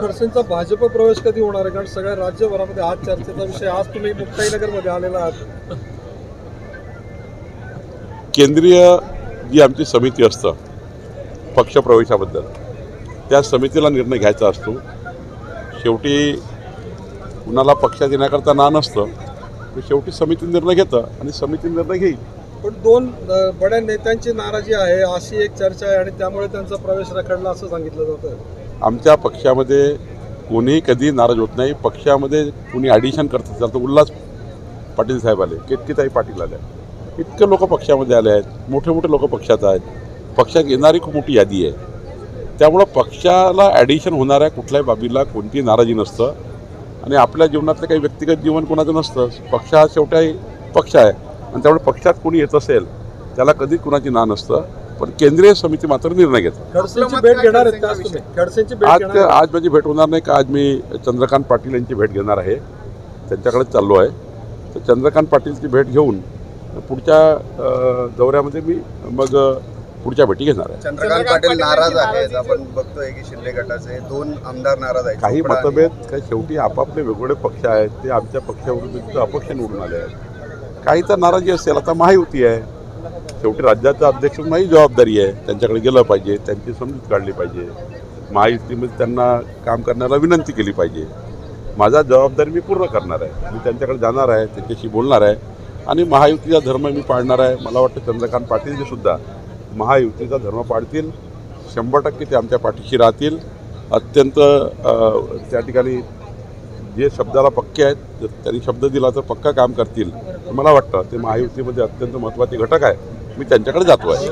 खडसेंचा भाजप प्रवेश कधी होणार आहे? कारण सगळ्या राज्यभरामध्ये आज चर्चेचा विषय आज तुम्ही मुक्ताईनगरमध्ये आलेला आहात. केंद्रीय जी आमची समिती असतं पक्षप्रवेशाबद्दल त्या समितीला निर्णय घ्यायचा असतो. शेवटी कुणाला पक्षात येण्याकरता ना नसतं तर शेवटी समिती निर्णय घेतं आणि समिती निर्णय घेईल. पण दोन बड्या नेत्यांची नाराजी आहे अशी एक चर्चा आहे आणि त्यामुळे त्यांचा प्रवेश रखडला असं सांगितलं जातं आमच्या पक्षामध्ये कोणीही कधी नाराज होत नाही. पक्षामध्ये कुणी ॲडिशन करत असेल तर उल्हास पाटील साहेब आले केतकीताई पाटील आले इतके लोक पक्षामध्ये आले आहेत मोठे मोठे लोक पक्षात आहेत. पक्षात येणारी खूप मोठी यादी आहे. त्यामुळं पक्षाला ॲडिशन होणाऱ्या कुठल्याही बाबीला कोणतीही नाराजी नसतं. आणि आपल्या जीवनातलं काही व्यक्तिगत जीवन कोणाचं नसतं. पक्ष हा शेवटी पक्ष आहे. आणि त्यामुळे पक्षात कोणी येत असेल त्याला कधीच कुणाची ना नसतं. पण केंद्रीय समिती मात्र निर्णय घेते खडसेंची भेट घेणार आहेत का आज तुम्ही? खडसेंची भेट आज माझी भेट होणार नाही का? आज मी चंद्रकांत पाटील यांची भेट घेणार आहे. त्यांच्याकडे चाललो आहे. तर चंद्रकांत पाटीलची भेट घेऊन पुढच्या दौऱ्यामध्ये मी मग पुढच्या भेटी घेणार आहे. चंद्रकांत पाटील नाराज आहेत. आपण बघतोय की शिंदे गटाचे दोन आमदार नाराज आहेत. काही मतभेद काही शेवटी आपापले वेगवेगळे पक्ष आहेत. ते आमच्या पक्षाविरुद्ध अपक्ष निवडून आले आहेत. काही तर नाराजी असेल. आता महायुती आहे. शेवटी राज्याचा अध्यक्ष म्हणून माझी जबाबदारी आहे. त्यांच्याकडे गेलं पाहिजे. त्यांची समजूत काढली पाहिजे. महायुतीमध्ये त्यांना काम करण्याला विनंती केली पाहिजे. माझा जबाबदारी मी पूर्ण करणार आहे. मी त्यांच्याकडे जाणार आहे. त्यांच्याशी बोलणार आहे. आणि महायुतीचा धर्म मी पाळणार आहे. मला वाटतं चंद्रकांत पाटीलजी सुद्धा महायुतीचा धर्म पाळतील शंभर टक्के ते आमच्या पाठीशी राहतील. अत्यंत त्या ठिकाणी जे शब्दाला पक्के आहेत त्यांनी शब्द दिला तर पक्का काम करतील. मला वाटतं ते महायुतीमध्ये अत्यंत महत्त्वाचे घटक आहे. मी त्यांच्याकडे जातो आहे